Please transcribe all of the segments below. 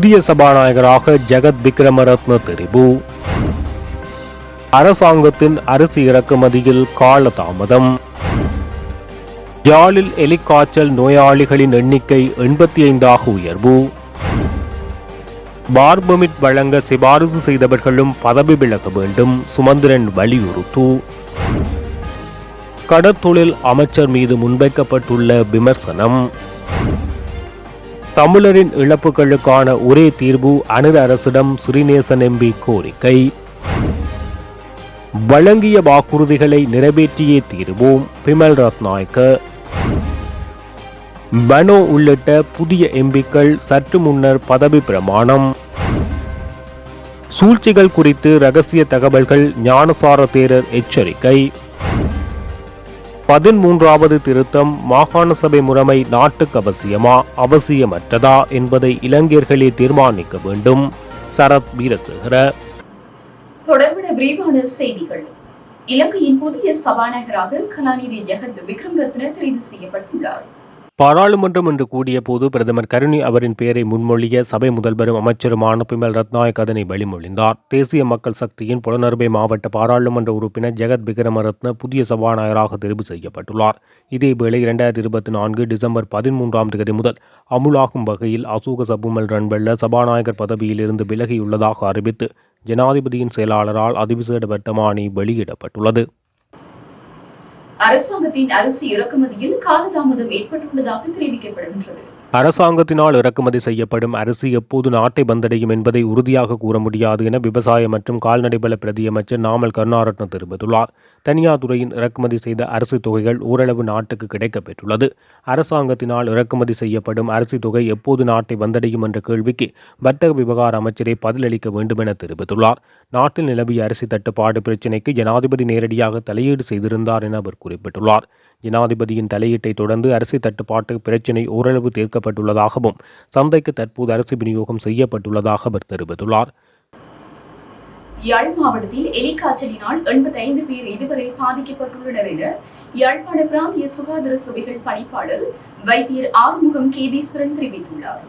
புதிய சபாநாயகராக ஜெகத் விக்ரமரத்ன தெரிவு. அரசாங்கத்தின் அரிசி இறக்குமதியில் காலதாமதம். யாழில் எலிக்காய்ச்சல் நோயாளிகளின் எண்ணிக்கை எண்பத்தி ஐந்தாக உயர்வு. பார்பமிட் வழங்க சிபாரிசு செய்தவர்களும் பதவி விலக வேண்டும் சுமந்திரன் வலியுறுத்து. கடற்தொழில் அமைச்சர் மீது முன்வைக்கப்பட்டுள்ள விமர்சனம். தமிழரின் இழப்புகளுக்கான ஒரே தீர்வு அனித அரசிடம் ஸ்ரீநேசன் எம்பி கோரிக்கை. வழங்கிய வாக்குறுதிகளை நிறைவேற்றியே தீர்வோம் பிமல் ரத்நாயக்க பனோ உள்ளிட்ட புதிய எம்பிக்கள் சற்று முன்னர் பதவி பிரமாணம். சூழ்ச்சிகள் குறித்து ரகசிய தகவல்கள் ஞானசார தேரர் எச்சரிக்கை. பதிமூன்றாவது திருத்தம் மாகாண சபை முறைமை நாட்டுக்கு அவசியமா அவசியமற்றதா என்பதை இளைஞர்களே தீர்மானிக்க வேண்டும். சரத் வீரசேகர. தொடர்புட விரிவான செய்திகள். இலங்கையின் புதிய சபாநாயகராக கலாநிதி ஜெகத் விக்ரம் ரத்ன தெரிவு செய்யப்பட்டுள்ளார். பாராளுமன்றம் என்று கூடிய போது பிரதமர் கருணி அவரின் பெயரை முன்மொழிய சபை முதல்வரும் அமைச்சருமான பிமல் ரத்நாயக் அதனை வழிமொழிந்தார். தேசிய மக்கள் சக்தியின் புலனர்பை மாவட்ட பாராளுமன்ற உறுப்பினர் ஜெகத் விக்ரமரத்ன புதிய சபாநாயகராக தெரிவு செய்யப்பட்டுள்ளார். இதேவேளை இரண்டாயிரத்தி இருபத்தி நான்கு டிசம்பர் பதிமூன்றாம் தேதி முதல் அமுலாகும் வகையில் அசோக சபுமல் ரன்வெல்ல சபாநாயகர் பதவியிலிருந்து விலகியுள்ளதாக அறிவித்து ஜனாதிபதியின் செயலாளரால் அதிவிசேட வட்டமானி வெளியிடப்பட்டுள்ளது. அரசாங்கத்தின் அரிசி இறக்குமதியில் காலதாமதம் ஏற்பட்டுள்ளதாக தெரிவிக்கப்படுகின்றது. அரசாங்கத்தினால் இறக்குமதி செய்யப்படும் அரிசி எப்போது நாட்டை வந்தடையும் என்பதை உறுதியாக கூற முடியாது என விவசாய மற்றும் கால்நடைபல பிரதியமைச்சர் நாமல் கருணாரத்ன தெரிவித்துள்ளார். தனியார் துறையின் இறக்குமதி செய்த அரிசி தொகைகள் ஓரளவு நாட்டுக்கு கிடைக்கப்பெற்றுள்ளது. அரசாங்கத்தினால் இறக்குமதி செய்யப்படும் அரிசி தொகை எப்போது நாட்டை வந்தடையும் என்ற கேள்விக்கு வர்த்தக விவகார அமைச்சரே பதிலளிக்க வேண்டும் என தெரிவித்துள்ளார். நாட்டில் நிலவிய அரிசி தட்டுப்பாடு பிரச்சினைக்கு ஜனாதிபதி நேரடியாக தலையீடு செய்திருந்தார் என அவர் குறிப்பிட்டுள்ளார். ஜனாதிபதியின் தலையீட்டை தொடர்ந்து அரிசி தட்டுப்பாட்டு பிரச்சினை ஓரளவு தீர்க்கப்பட்டுள்ளதாகவும் சந்தைக்கு தற்போது அரிசி விநியோகம் செய்யப்பட்டுள்ளதாக அவர் தெரிவித்துள்ளார். யாழ் மாவட்டத்தில் எலிக்காய்ச்சலினால் எண்பத்தைந்து பேர் இதுவரை பாதிக்கப்பட்டுள்ளனர் என யாழ்ப்பாண பிராந்திய சுகாதார சபைகள் பணிப்பாளர் வைத்தியர் ஆறுமுகம் கேதீஸ்வரன் தெரிவித்துள்ளார்.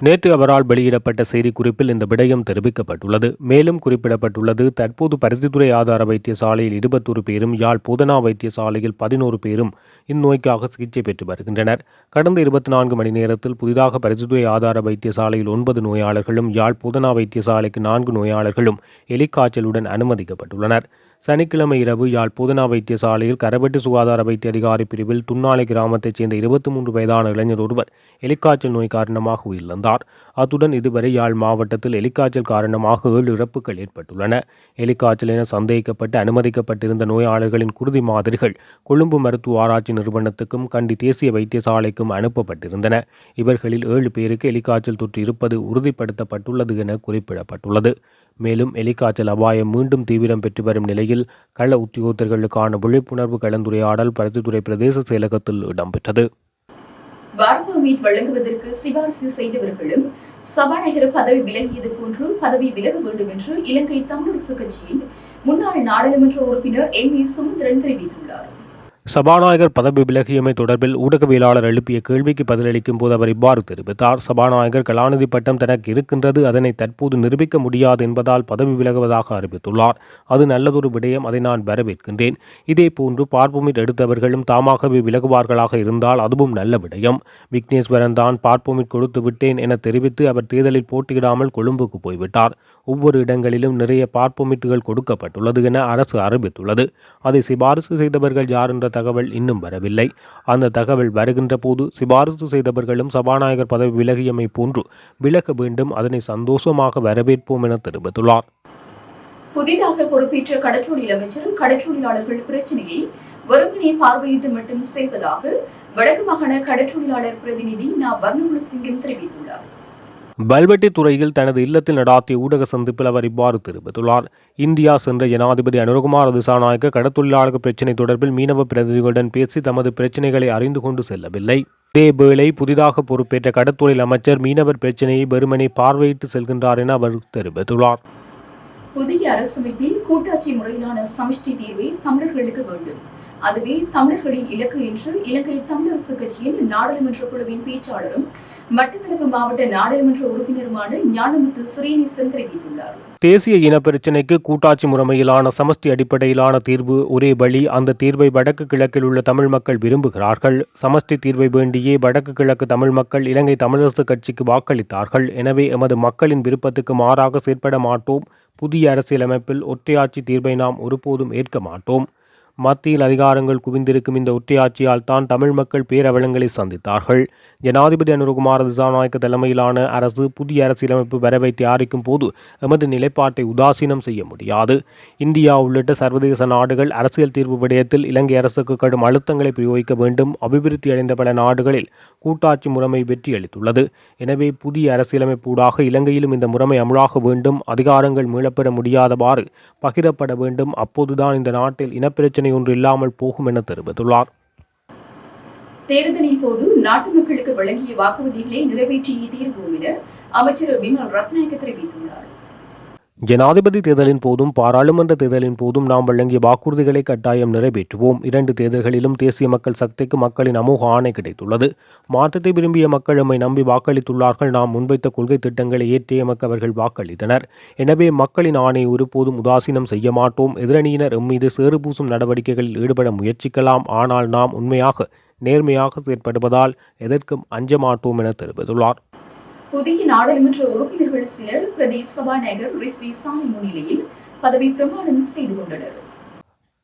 நேற்று அவரால் வெளியிடப்பட்ட செய்திக்குறிப்பில் இந்த விடயம் தெரிவிக்கப்பட்டுள்ளது. மேலும் குறிப்பிடப்பட்டுள்ளது தற்போது பருத்தித்துறை ஆதார வைத்தியசாலையில் இருபத்தொரு பேரும் யாழ் போதனா வைத்தியசாலையில் பதினோரு பேரும் இந்நோய்க்காக சிகிச்சை பெற்று வருகின்றனர். கடந்த இருபத்தி நான்கு மணி நேரத்தில் புதிதாக பருத்தித்துறை ஆதார வைத்தியசாலையில் ஒன்பது நோயாளர்களும் யாழ் போதனா வைத்தியசாலைக்கு நான்கு நோயாளர்களும் எலிக்காய்ச்சலுடன் அனுமதிக்கப்பட்டுள்ளனர். சனிக்கிழமை இரவு யாழ் போதனா வைத்தியசாலையில் கரபெட்டு சுகாதார வைத்திய அதிகாரி பிரிவில் துன்னாலை கிராமத்தைச் சேர்ந்த இருபத்தி மூன்று வயதான இளைஞர் ஒருவர் எலிக்காய்ச்சல் நோய் காரணமாக உயிரிழந்தார். அத்துடன் இதுவரை யாழ் மாவட்டத்தில் எலிக்காய்ச்சல் காரணமாக ஏழு இறப்புகள் ஏற்பட்டுள்ளன. எலிக்காய்ச்சல் என சந்தேகிக்கப்பட்டு அனுமதிக்கப்பட்டிருந்த நோயாளர்களின் குருதி மாதிரிகள் கொழும்பு மருத்துவ ஆராய்ச்சி நிறுவனத்துக்கும் கண்டி தேசிய வைத்தியசாலைக்கும் அனுப்பப்பட்டிருந்தன. இவர்களில் ஏழு பேருக்கு எலிக்காய்ச்சல் தொற்று இருப்பது உறுதிப்படுத்தப்பட்டுள்ளது என குறிப்பிடப்பட்டுள்ளது. மேலும் எலிக்காய்ச்சல் அபாயம் மீண்டும் தீவிரம் பெற்று வரும் நிலை நிலையில் கள உத்தியோகத்தர்களுக்கான விழிப்புணர்வு கலந்துரையாடல் பருத்தித்துறை பிரதேச செயலகத்தில் இடம்பெற்றது. வார்பர்மீட் வழங்குவதற்கு சிபாரிசு செய்தவர்களும் சபாநாயகர் பதவி விலகியது போன்று பதவி விலக வேண்டும் என்று இலங்கை தமிழரசு கட்சியின் முன்னாள் நாடாளுமன்ற உறுப்பினர் எம் ஏ சுமந்திரன் தெரிவித்துள்ளார். சபாநாயகர் பதவி விலகியமை தொடர்பில் ஊடகவியலாளர் எழுப்பிய கேள்விக்கு பதிலளிக்கும் போது அவர் இவ்வாறு தெரிவித்தார். சபாநாயகர் கலாநிதி பட்டம் தனக்கு இருக்கின்றது அதனை தற்போது நிரூபிக்க முடியாது என்பதால் பதவி விலகுவதாக அறிவித்துள்ளார். அது நல்லதொரு விடயம் அதை நான் வரவேற்கின்றேன். இதே போன்று பார்ப்போமிட் எடுத்தவர்களும் தாமாகவே விலகுவார்களாக இருந்தால் அதுவும் நல்ல விடயம். விக்னேஸ்வரன் தான் பார்ப்போமிட் கொடுத்து விட்டேன் என தெரிவித்து அவர் தேர்தலில் போட்டியிடாமல் கொழும்புக்கு போய்விட்டார். ஒவ்வொரு இடங்களிலும் நிறைய பார்ப்போமிட்டுகள் கொடுக்கப்பட்டுள்ளது என அரசு அறிவித்துள்ளது. அதை சிபாரிசு செய்தவர்கள் யார் என்ற தகவல் இன்னும் வரவில்லை. அந்த தகவல் வருகின்ற போது சிபாரிசு செய்தவர்களும் சபாநாயகர் பதவி விலகியமை போன்று விலக வேண்டும். அதனை சந்தோஷமாக வரவேற்போம் என தெரிவித்துள்ளார். புதிதாக பொறுப்பேற்ற கடற்றொழில் அமைச்சர் கடற்றொழிலாளர்கள் பிரச்சினையை வெறுமனே பார்வையிட்டு மட்டும் செய்வதாக வடக்கு மாகாண கடற்றொழிலாளர் பிரதிநிதி நா. வர்ணமுல சிங்கம் தெரிவித்துள்ளார். பல்வெட்டி துறையில் தனது இல்லத்தில் நடாத்திய ஊடக சந்திப்பில் அவர் இவ்வாறு தெரிவித்துள்ளார். இந்தியா சென்ற ஜனாதிபதி அனுரகுமார் திசாநாயக்க கடத்தொழிலாளர் பிரச்சினை தொடர்பில் மீனவ பிரதிநிதிகளுடன் பேசி தமது பிரச்சினைகளை அறிந்து கொண்டு செல்லவில்லை. இதேவேளை புதிதாக பொறுப்பேற்ற கடத்தொழில் அமைச்சர் மீனவர் பிரச்சினையை வெறுமனே பார்வையிட்டு செல்கின்றார் என அவர் தெரிவித்துள்ளார். புதிய அரசமைப்பில் கூட்டாட்சி முறையிலான சமஷ்டி தீர்வை தமிழர்களுக்கு வேண்டும். அதுவே தமிழர்களின் இலக்கு என்று இலங்கை தமிழரசு கட்சியின் நாடாளுமன்ற குழுவின் பேச்சாளரும் மட்டக்களப்பு மாவட்ட நாடாளுமன்ற உறுப்பினருமான ஞானமுத்து சுரேனிசன் தெரிவித்துள்ளார். தேசிய இன பிரச்சினைக்கு கூட்டாட்சி முறைமையிலான சமஷ்டி அடிப்படையிலான தீர்வு ஒரே வழி அந்த தீர்வை வடக்கு கிழக்கில் உள்ள தமிழ் மக்கள் விரும்புகிறார்கள். சமஷ்டி தீர்வை வேண்டியே வடக்கு கிழக்கு தமிழ் மக்கள் இலங்கை தமிழரசு கட்சிக்கு வாக்களித்தார்கள். எனவே எமது மக்களின் விருப்பத்துக்கு மாறாக செயற்பட மாட்டோம். புதிய அரசியலமைப்பில் ஒற்றையாட்சி தீர்வை நாம் ஒருபோதும் ஏற்க மாட்டோம். மத்தியில் அதிகாரங்கள் குவிந்திருக்கும் இந்த ஒற்றையாட்சியால் தான் தமிழ் மக்கள் பேரவலங்களை சந்தித்தார்கள். ஜனாதிபதி அனுரகுமார திசாநாயக்க தலைமையிலான அரசு புதிய அரசியலமைப்பு வரவை தயாரிக்கும் போது எமது நிலைப்பாட்டை உதாசீனம் செய்ய முடியாது. இந்தியா உள்ளிட்ட சர்வதேச நாடுகள் அரசியல் தீர்வு விடயத்தில் இலங்கை அரசுக்கு கடும் அழுத்தங்களை பிரயோகிக்க வேண்டும். அபிவிருத்தி அடைந்த பல நாடுகளில் கூட்டாட்சி முறைமை வெற்றியளித்துள்ளது எனவே புதிய அரசியலமைப்பூடாக இலங்கையிலும் இந்த முறைமை அமுலாக வேண்டும். அதிகாரங்கள் மீளப்பெற முடியாதவாறு பகிரப்பட வேண்டும். அப்போதுதான் இந்த நாட்டில் இனப்பிரச்சனை ஒன்று இல்லாமல் போகும் என தெரிவித்துள்ளார். தேர்தலின் போது நாட்டு மக்களுக்கு வழங்கிய வாக்குறுதிகளை நிறைவேற்றியே தீர்வோம் என அமைச்சர் விமல் ரத்நாயக்க தெரிவித்துள்ளார். ஜனாதிபதி தேர்தலின் போதும் பாராளுமன்ற தேர்தலின் போதும் நாம் வழங்கிய வாக்குறுதிகளை கட்டாயம் நிறைவேற்றுவோம். இரண்டு தேர்தல்களிலும் தேசிய மக்கள் சக்திக்கு மக்களின் அமோக ஆணை கிடைத்துள்ளது. மாற்றத்தை விரும்பிய மக்கள் எம்மை நம்பி வாக்களித்துள்ளார்கள். நாம் முன்வைத்த கொள்கை திட்டங்களை ஏற்றி எமக்கு அவர்கள் வாக்களித்தனர். எனவே மக்களின் ஆணையை ஒருபோதும் உதாசீனம் செய்ய மாட்டோம். எதிரணியினர் எம்மீது சேறு பூசும் நடவடிக்கைகளில் ஈடுபட முயற்சிக்கலாம். ஆனால் நாம் உண்மையாக நேர்மையாக செயற்படுவதால் எதற்கும் அஞ்ச மாட்டோம் என தெரிவித்துள்ளார். புதிய நாடாளுமன்ற உறுப்பினர்கள் சிலர் பிரதேச சபாநாயகர் ரிஸ்வி சாலி முன்னிலையில் பதவி பிரமாணம் செய்து கொண்டனர்.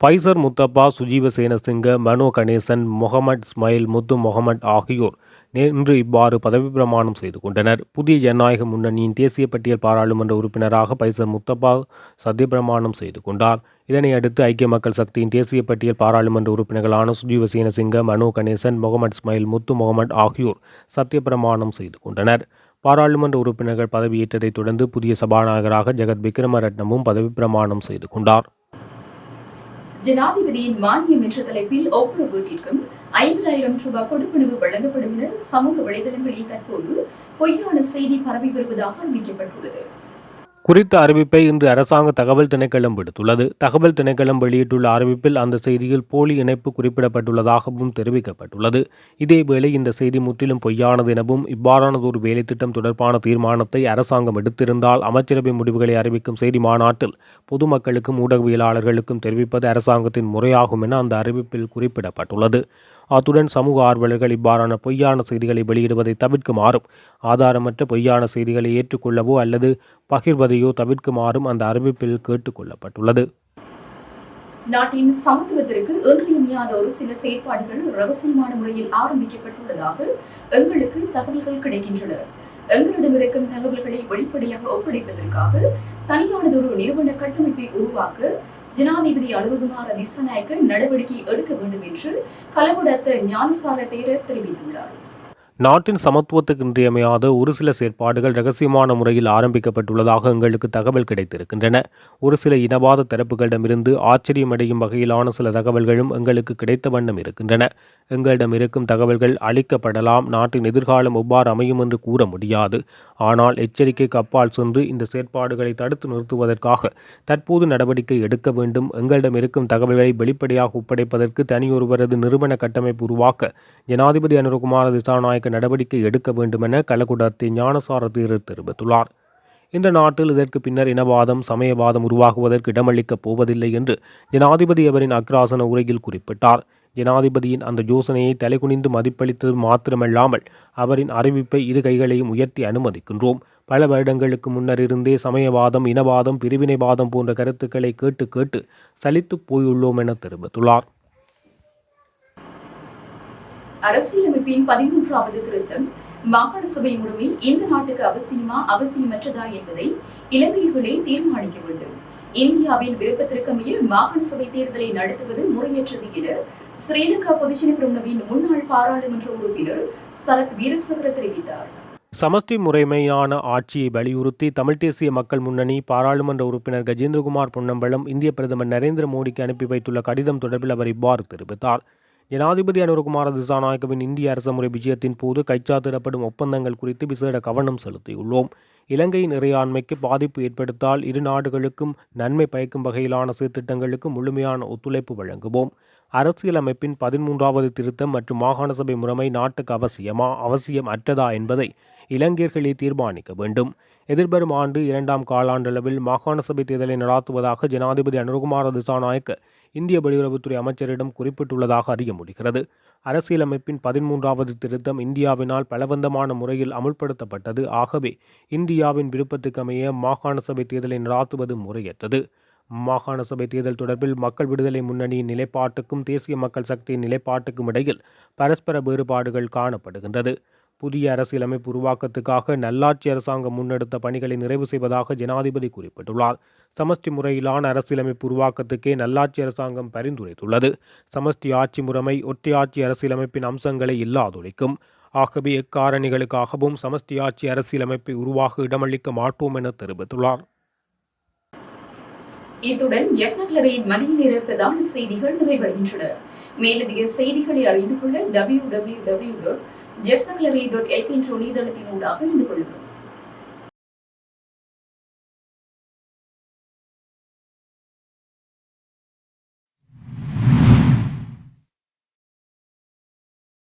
பைசர் முத்தப்பா சுஜீவ சேனசிங்க மனோ கணேசன் முகமட் ஸ்மைல் முத்து முகமட் ஆகியோர் இன்று இவ்வாறு பதவி பிரமாணம் செய்து கொண்டனர். புதிய ஜனநாயக முன்னணியின் தேசிய பட்டியல் பாராளுமன்ற உறுப்பினராக பைசர் முத்தப்பா சத்தியப்பிரமாணம் செய்து கொண்டார். இதனை அடுத்து ஐக்கிய மக்கள் சக்தியின் தேசிய பட்டியல் பாராளுமன்ற உறுப்பினர்களான சுஜீவ சேனசிங்க மனோ கணேசன் முகமட் ஸ்மைல் முத்து முகமட் ஆகியோர் சத்தியப்பிரமாணம் செய்து கொண்டனர். பாராளுமன்ற உறுப்பினர்கள் பதவியேற்றதைத் தொடர்ந்து புதிய சபாநாயகராக ஜெகத் விக்ரமரட்னமும் பதவி பிரமாணம் செய்து கொண்டார். ஜனாதிபதியின் மானியம் என்ற தலைப்பில் ஒவ்வொரு வீட்டிற்கும் ஐம்பதாயிரம் ரூபாய் கொடுப்பனவு வழங்கப்படும் என சமூக வலைதளங்களில் தற்போது பொய்யான செய்தி பரவி வருவதாக அறிவிக்கப்பட்டுள்ளது. குறித்த அறிவிப்பை இன்று அரசாங்க தகவல் திணைக்களம் விடுத்துள்ளது. தகவல் திணைக்களம் வெளியிட்டுள்ள அறிவிப்பில் அந்த செய்தியில் போலி இணைப்பு குறிப்பிடப்பட்டுள்ளதாகவும் தெரிவிக்கப்பட்டுள்ளது. இதேவேளை இந்த செய்தி முற்றிலும் பொய்யானது எனவும் இவ்வாறானதொரு வேலைத்திட்டம் தொடர்பான தீர்மானத்தை அரசாங்கம் எடுத்திருந்தால் அமைச்சரவை முடிவுகளை அறிவிக்கும் செய்தி மாநாட்டில் பொதுமக்களுக்கும் ஊடகவியலாளர்களுக்கும் தெரிவிப்பது அரசாங்கத்தின் முறையாகும் என அந்த அறிவிப்பில் குறிப்பிடப்பட்டுள்ளது. அத்துடன் சமூக ஆர்வலர்கள் இவ்வாறான பொய்யான செய்திகளை வெளியிடுவதை தவிர்க்குமாறும் ஆதாரமற்ற பொய்யான செய்திகளை ஏற்றுக்கொள்ளவோ அல்லது பகிர்வதையோ தவிர்க்குமாறும் அந்த அறிவிப்பில் கேட்டுக்கொள்ளப்பட்டுள்ளது நாட்டின் சமத்துவத்திற்கு இன்றியமையாத ஒரு சில செயற்பாடுகள் ரகசியமான முறையில் ஆரம்பிக்கப்பட்டுள்ளதாக எங்களுக்கு தகவல்கள் கிடைக்கின்றன. எங்களிடம் இருக்கும் தகவல்களை வெளிப்படையாக ஒப்படைப்பதற்காக தனியானதொரு நிறுவன கட்டமைப்பை உருவாக்க ஜனாதிபதி அனுருகுமார திசநாயக்க நடவடிக்கை எடுக்க வேண்டும் என்று கலகுடத்த ஞானசார தேரர் தெரிவித்துள்ளார். நாட்டின் சமத்துவத்துக்கு இன்றியமையாத ஒரு சில செயற்பாடுகள் ரகசியமான முறையில் ஆரம்பிக்கப்பட்டுள்ளதாக எங்களுக்கு தகவல் கிடைத்திருக்கின்றன. ஒரு சில இனவாத தரப்புகளிடமிருந்து ஆச்சரியமடையும் வகையிலான சில தகவல்களும் எங்களுக்கு கிடைத்த வண்ணம் இருக்கின்றன. எங்களிடம் இருக்கும் தகவல்கள் அளிக்கப்படலாம். நாட்டின் எதிர்காலம் எவ்வாறு அமையும் என்று கூற முடியாது. ஆனால் எச்சரிக்கைக்கு அப்பால் சென்று இந்த செயற்பாடுகளை தடுத்து நிறுத்துவதற்காக தற்போது நடவடிக்கை எடுக்க வேண்டும். எங்களிடம் இருக்கும் தகவல்களை வெளிப்படையாக ஒப்படைப்பதற்கு தனியொருவரது நிறுவன கட்டமைப்பு உருவாக்க ஜனாதிபதி அனுரகுமார திசாநாயக்க நடவடிக்கை எடுக்க வேண்டுமென என கலகுடத்தை ஞானசார தீரர் தெரிவித்துள்ளார். இந்த நாட்டில் இதற்கு பின்னர் இனவாதம் சமயவாதம் உருவாகுவதற்கு இடமளிக்கப் போவதில்லை என்று ஜனாதிபதி அவரின் அக்ராசன உரையில் குறிப்பிட்டார். ஜனாதிபதியின் அந்த யோசனையை தலைகுனிந்து மதிப்பளித்தது மாத்திரமல்லாமல் அவரின் அறிவிப்பை இரு கைகளையும் உயர்த்தி அனுமதிக்கின்றோம். பல வருடங்களுக்கு முன்னர் இருந்தே சமயவாதம் இனவாதம் பிரிவினைவாதம் போன்ற கருத்துக்களை கேட்டு கேட்டு சலித்துப் போயுள்ளோம் என தெரிவித்துள்ளார். அரசியலமைப்பின் பதிமூன்றாவது திருத்தம் மாகாண சபை முறைமை இந்த நாட்டுக்கு அவசியமா அவசியமற்றதா என்பதை இலங்கையர்களே தீர்மானிக்க வேண்டும். இந்தியாவின் விருப்பத்திற்கமைய மாகாண சபை தேர்தலை நடத்துவது முறையற்றது என ஸ்ரீலங்கா பொதுஜன பிரமுனவின் முன்னாள் பாராளுமன்ற உறுப்பினர் சரத் வீரசகர தெரிவித்தார். சமஸ்தி முறைமையான ஆட்சியை வலியுறுத்தி தமிழ் தேசிய மக்கள் முன்னணி பாராளுமன்ற உறுப்பினர் கஜேந்திரகுமார் பொன்னம்பலம் இந்திய பிரதமர் நரேந்திர மோடிக்கு அனுப்பி வைத்துள்ள கடிதம் தொடர்பில் அவர் இவ்வாறு தெரிவித்தார். ஜனாதிபதி அனுரகுமார திசாநாயக்கவின் இந்திய அரசுமுறை விஜயத்தின் போது கைச்சாத்திடப்படும் ஒப்பந்தங்கள் குறித்து விசேட கவனம் செலுத்தியுள்ளோம். இலங்கையின் இறையாண்மைக்கு பாதிப்பு ஏற்படுத்தால் இரு நாடுகளுக்கும் நன்மை பயக்கும் வகையிலான சீர்திட்டங்களுக்கு முழுமையான ஒத்துழைப்பு வழங்குவோம். அரசியலமைப்பின் பதிமூன்றாவது திருத்தம் மற்றும் மாகாண சபை முறைமை நாட்டுக்கு அவசியமா அவசியம் அற்றதா என்பதை இலங்கையர்களே தீர்மானிக்க வேண்டும். எதிர்வரும் ஆண்டு இரண்டாம் காலாண்டளவில் மாகாண சபை தேர்தலை நடாத்துவதாக ஜனாதிபதி அனுரகுமார திசாநாயக்க இந்திய வெளியுறவுத்துறை அமைச்சரிடம் குறிப்பிட்டுள்ளதாக அறிய முடிகிறது. அரசியலமைப்பின் பதிமூன்றாவது திருத்தம் இந்தியாவினால் பலவந்தமான முறையில் அமுல்படுத்தப்பட்டது. ஆகவே இந்தியாவின் விருப்பத்துக்கமைய மாகாண சபை தேர்தலை நடாத்துவது முறையற்றது. மாகாண சபை தேர்தல் தொடர்பில் மக்கள் விடுதலை முன்னணியின் நிலைப்பாட்டுக்கும் தேசிய மக்கள் சக்தியின் நிலைப்பாட்டுக்கும் இடையில் பரஸ்பர வேறுபாடுகள் காணப்படுகின்றது. புதிய அரசியலமைப்பு உருவாக்கத்துக்காக நல்லாட்சி அரசாங்கம் முன்னெடுத்த பணிகளை நிறைவு செய்வதாக ஜனாதிபதி குறிப்பிட்டுள்ளார். சமஷ்டி முறையிலான அரசியலமைப்பு உருவாக்கத்துக்கே நல்லாட்சி அரசாங்கம் பரிந்துரைத்துள்ளது. சமஷ்டி ஆட்சி முறைமை ஒற்றையாட்சி அரசியலமைப்பின் அம்சங்களை இல்லாதொழிக்கும். ஆகவே எக்காரணிகளுக்காகவும் சமஷ்டி ஆட்சி அரசியலமைப்பை உருவாக இடமளிக்க மாட்டோம் என தெரிவித்துள்ளார். இத்துடன் மதிய நேர பிரதான செய்திகள் நிறைவடைகின்றன. மேலதிக செய்திகளை அறிந்து கொள்ள W W W dot Jaffnagallery dot L K என்ற இணையதளத்தினூடாக இணைந்து கொள்ளுங்கள்.